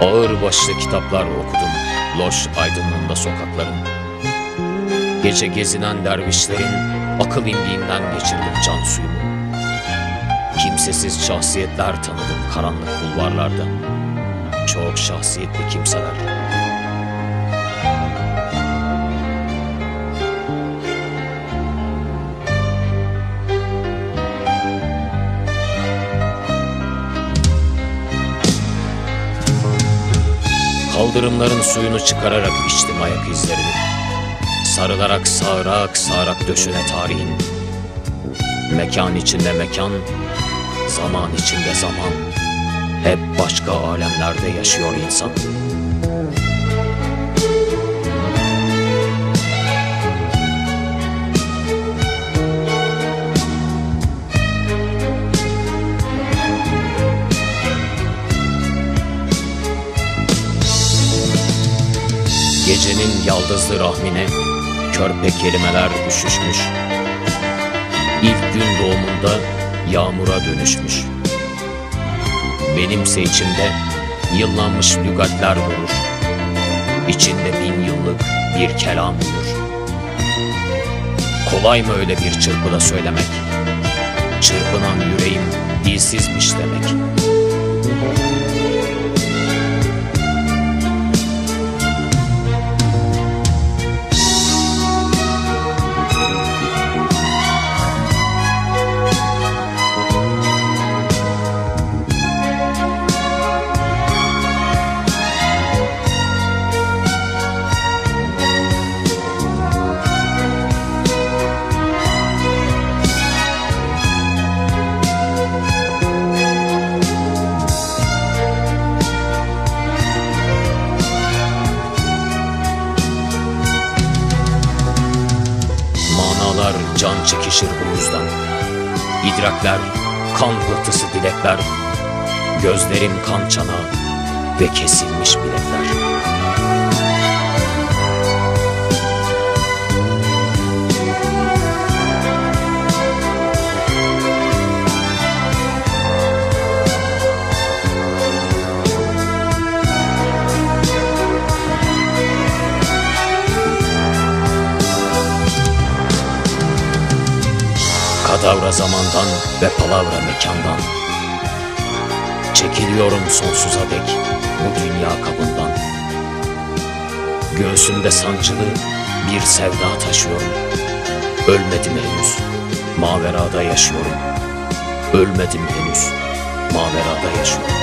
Ağır başlı kitaplar okudum loş aydınlığında sokakların. Gece gezinen dervişlerin akıl indiğinden geçirdim can suyumu. Kimsesiz şahsiyetler tanıdım karanlık bulvarlarda. Çok şahsiyetli kimseler. Kaldırımların suyunu çıkararak içtim ayak izlerini. Sarılarak sağırak sağırak döşüne tarihin. Mekan içinde mekan, zaman içinde zaman. Hep başka alemlerde yaşıyor insan. Gecenin yaldızlı rahmine körpe kelimeler üşüşmüş. İlk gün doğumunda yağmura dönüşmüş. Benimse içimde yıllanmış lügatler durur. İçinde bin yıllık bir kelam uyur. Kolay mı öyle bir çırpıda söylemek? Çırpınan yüreğim dilsizmiş demek. Can çekişir bu yüzden. İdrakler, kan pıhtısı dilekler. Gözlerim kan çanağı ve kesilmiş bilekler. Kadavra zamandan ve palavra mekandan. Çekiliyorum sonsuza dek bu dünya kabından. Göğsümde sancılı bir sevda taşıyorum. Ölmedim henüz, maverada yaşıyorum. Ölmedim henüz, maverada yaşıyorum